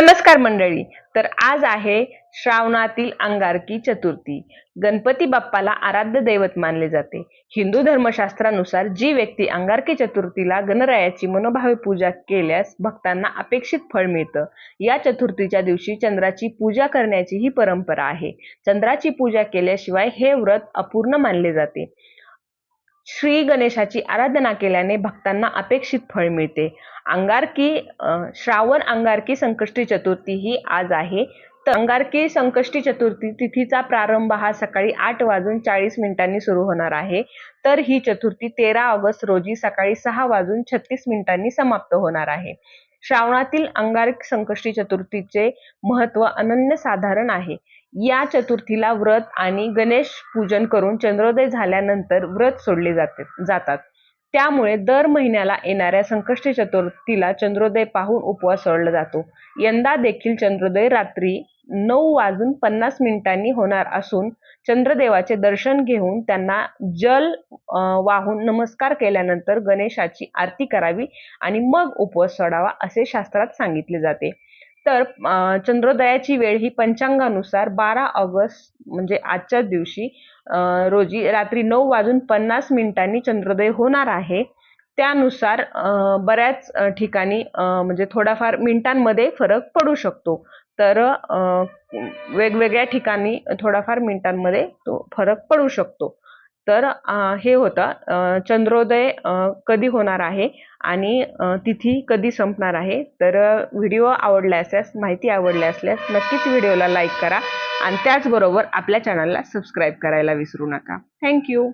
नमस्कार मंडळी. तर आज आहे श्रावणातील अंगारकी चतुर्थी. गणपती बाप्पाला आराध्य दैवत मानले जाते. हिंदू धर्मशास्त्रानुसार जी व्यक्ती अंगारकी चतुर्थीला गणरायाची मनोभावे पूजा केल्यास भक्तांना अपेक्षित फळ मिळतं. या चतुर्थीच्या दिवशी चंद्राची पूजा करण्याची ही परंपरा आहे. चंद्राची पूजा केल्याशिवाय हे व्रत अपूर्ण मानले जाते. श्री गणेशाची आराधना केल्याने भक्तांना अपेक्षित फळ मिळते. अंगारकी श्रावण अंगारकी संकष्टी चतुर्थी ही आज आहे. तर अंगारकी संकष्टी चतुर्थी तिथीचा प्रारंभ हा सकाळी आठ वाजून चाळीस मिनिटांनी सुरू होणार आहे. तर ही चतुर्थी तेरा ऑगस्ट रोजी सकाळी सहा वाजून छत्तीस मिनिटांनी समाप्त होणार आहे. श्रावणातील अंगारक संकष्टी चतुर्थीचे महत्त्व अनन्यसाधारण आहे. या चतुर्थीला व्रत आणि गणेश पूजन करून चंद्रोदय झाल्यानंतर व्रत सोडले जाते जातात. त्यामुळे दर महिन्याला येणाऱ्या संकष्टी चतुर्थीला चंद्रोदय पाहून उपवास सोडला जातो. यंदा देखील चंद्रोदय रात्री नऊ वाजून पन्नास मिनिटांनी होणार असून चंद्रदेवाचे दर्शन घेऊन त्यांना जल वाहून नमस्कार केल्यानंतर गणेशाची आरती करावी आणि मग उपवास सोडावा असे शास्त्रात सांगितले जाते. तर चंद्रोदयाची वेळ ही पंचांगानुसार बारा ऑगस्ट म्हणजे आजच्याच दिवशी रोजी रात्री नऊ वाजून पन्नास मिनिटांनी चंद्रोदय होणार आहे. त्यानुसार बऱ्याच ठिकाणी म्हणजे थोडाफार मिनिटांमध्ये फरक पडू शकतो. तर वेगवेगळ्या ठिकाणी थोडाफार मिनिटांमध्ये तो फरक पडू शकतो. तर हे होतं. चंद्रोदय कधी होणार आहे आणि तिथी कधी संपणार आहे. तर व्हिडिओ आवडला असल्यास माहिती आवडली असल्यास नक्कीच व्हिडिओला लाईक करा आणि त्याचबरोबर आपल्या चॅनलला सबस्क्राईब करायला विसरू नका. थँक्यू